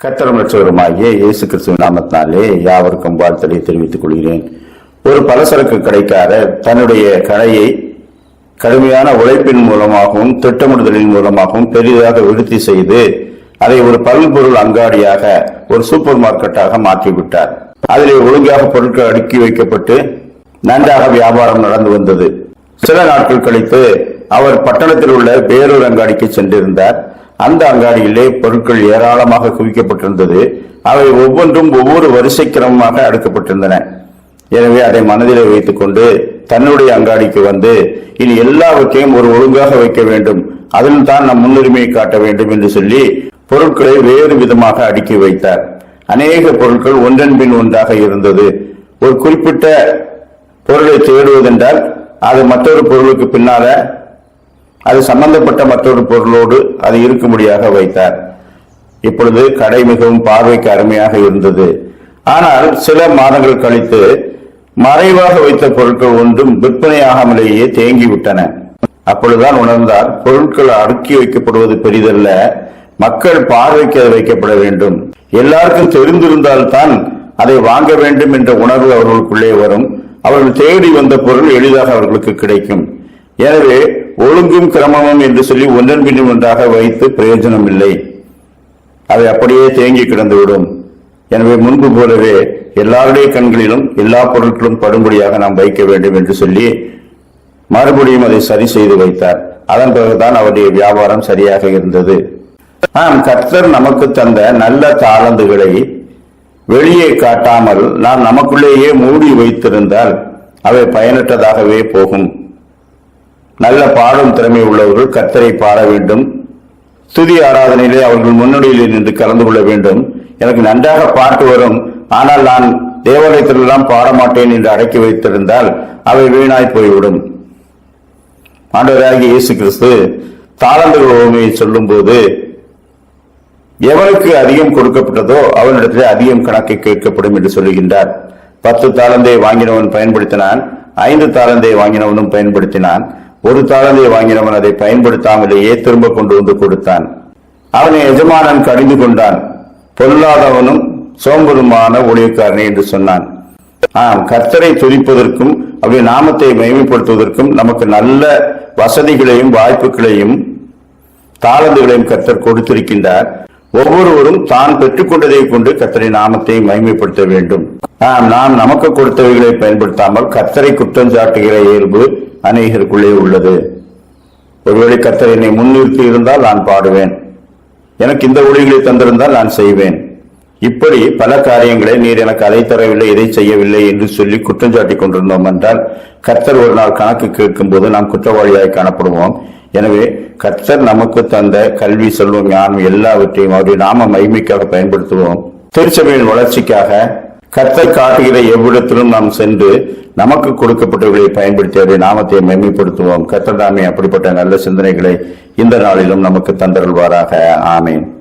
கத்தரம் இயேசு கிறிஸ்துவ நாமத்தினாலே யாவருக்கும் வாழ்த்தலை தெரிவித்துக் கொள்கிறேன். ஒரு பலசரக்கு கடைக்காரர் தன்னுடைய கடையை கடுமையான உழைப்பின் மூலமாகவும் திட்டமிடுதலின் மூலமாகவும் பெரிதாக விருத்தி செய்து அதை ஒரு பல்பொருள் அங்காடியாக ஒரு சூப்பர் மார்க்கெட்டாக மாற்றிவிட்டார். அதிலே ஒழுங்காக பொருட்கள் அடுக்கி வைக்கப்பட்டு நன்றாக வியாபாரம் நடந்து வந்தது. சில நாட்கள் கழித்து அவர் பட்டணத்தில் உள்ள வேறொரு அங்காடிக்கு சென்றிருந்தார். அந்த அங்காடியிலே பொருட்கள் ஏராளமாக குவிக்கப்பட்டிருந்தது. அவை ஒவ்வொன்றும் ஒவ்வொரு வரிசை கிரமமாக அடுக்கப்பட்டிருந்தன. எனவே அதை மனதிலே வைத்துக் கொண்டு தன்னுடைய அங்காடிக்கு வந்து இனி எல்லாவற்றையும் ஒரு ஒழுங்காக வைக்க வேண்டும். அதில் தான் நம் முன்னுரிமையை காட்ட வேண்டும் என்று சொல்லி பொருட்களை வேறு விதமாக அடுக்கி வைத்தார். அநேக பொருட்கள் ஒன்றன் பின் ஒன்றாக இருந்தது. ஒரு குறிப்பிட்ட பொருளை தேடுவதென்றால் அது மற்றொரு பொருளுக்கு பின்னால அது சம்பந்தப்பட்ட மற்றொரு பொருளோடு அது இருக்கும்படியாக வைத்தார். இப்பொழுது கடை மிகவும் பார்வைக்கு அருமையாக இருந்தது. ஆனால் சில மாதங்கள் கழித்து மறைவாக வைத்த பொருட்கள் ஒன்றும் விற்பனையாகாமலேயே தேங்கிவிட்டன. அப்பொழுதுதான் உணர்ந்தார் பொருட்கள் அடுக்கி வைக்கப்படுவது பெரிதல்ல மக்கள் பார்வைக்கு அது வைக்கப்பட வேண்டும். எல்லாருக்கும் தெரிந்திருந்தால்தான் அதை வாங்க வேண்டும் என்ற உணர்வு அவர்களுக்குள்ளே வரும். அவர்கள் தேடி வந்த பொருள் எளிதாக அவர்களுக்கு கிடைக்கும். எனவே ஒழுங்கும் கிரமமும் என்று சொல்லி ஒன்றன் பின் ஒன்றாக வைத்து பிரயோஜனம் இல்லை அவை அப்படியே தேங்கி கிடந்துவிடும். எனவே முன்பு போலவே எல்லாருடைய கண்களிலும் எல்லா பொருட்களும் படும்படியாக நாம் வைக்க வேண்டும் என்று சொல்லி மறுபடியும் அதை சரி செய்து வைத்தார். அதன் பிறகுதான் அவருடைய வியாபாரம் சரியாக இருந்தது. ஆம் கர்த்தர் நமக்கு தந்த நல்ல தாளந்துகளை வெளியே காட்டாமல் நாம் நமக்குள்ளேயே மூடி வைத்திருந்தால் அவை பயனற்றதாகவே போகும். நல்ல பாடும் திறமை உள்ளவர்கள் கத்தரை பாட வேண்டும். துதி ஆராதனையிலே அவர்கள் முன்னணியில் நின்று கலந்து கொள்ள வேண்டும். எனக்கு நன்றாக பாட்டு வரும். ஆனால் நான் தேவாலயத்திலெல்லாம் பாட மாட்டேன் என்று அடக்கி வைத்திருந்தால் அவை வீணாய் போய்விடும். ஆண்டவராகிய இயேசு கிறிஸ்து தாளந்துகள் ஓமையை சொல்லும்போது எவனுக்கு அதிகம் கொடுக்கப்பட்டதோ அவனிடத்திலே அதிகம் கணக்கு கேட்கப்படும் என்று சொல்லுகின்றார். பத்து தாளந்தை வாங்கினவன் பயன்படுத்தினான் ஐந்து தாளந்தை வாங்கினவனும் பயன்படுத்தினான். ஒரு தாளந்தை வாங்கினவன் அதை பயன்படுத்தாமலேயே திரும்ப கொண்டு வந்து கொடுத்தான். அவனை எஜமானன் கடிந்து கொண்டான். பொல்லாதவனும் சோம்பருமான ஊழியக்காரனே என்று சொன்னான். ஆம் கர்த்தரை துதிப்பதற்கும் அவருடைய நாமத்தை மேம்படுத்துவதற்கும் நமக்கு நல்ல வசதிகளையும் வாய்ப்புகளையும் தாளந்துகளையும் கர்த்தர் கொடுத்திருக்கின்றார். ஒவ்வொருவரும் தான் பெற்றுக்கொண்டதை கொண்டு கத்தரை நாமத்தை மகிமைப்படுத்த வேண்டும். ஆம் நாம் நமக்கு கொடுத்தவைகளை பயன்படுத்தாமல் கர்த்தரை குற்றம் சாட்டுகிற இயல்பு அநேகருக்குள்ளே உள்ளது. ஒருவேளை கர்த்தர் என்னை முன்னிறுத்தி இருந்தால் நான் பாடுவேன். எனக்கு இந்த ஒளிகளை தந்திருந்தால் நான் செய்வேன். இப்படி பல காரியங்களை நீர் எனக்கு அதை தரவில்லை இதை செய்யவில்லை என்று சொல்லி குற்றம் சாட்டிக் கொண்டிருந்தோம் என்றால் கர்த்தர் ஒரு நாள் கணக்கு கேட்கும் போது நாம் குற்றவாளியாய் காணப்படுவோம். எனவே கர்த்தர் நமக்கு தந்த கல்வி செல்வம் ஞானம் எல்லாவற்றையும் அவருடைய நாம மகிமைக்காக பயன்படுத்துவோம். திருச்சபையின் வளர்ச்சிக்காக கர்த்தர் காட்டுகிற எவ்விடத்திலும் நாம் சென்று நமக்கு கொடுக்கப்பட்டவர்களை பயன்படுத்தி அவருடைய நாமத்தை மகிமைப்படுத்துவோம். கர்த்தர் தாமே அப்படிப்பட்ட நல்ல சிந்தனைகளை இந்த நாளிலும் நமக்கு தந்தருள்வாராக. ஆமேன்.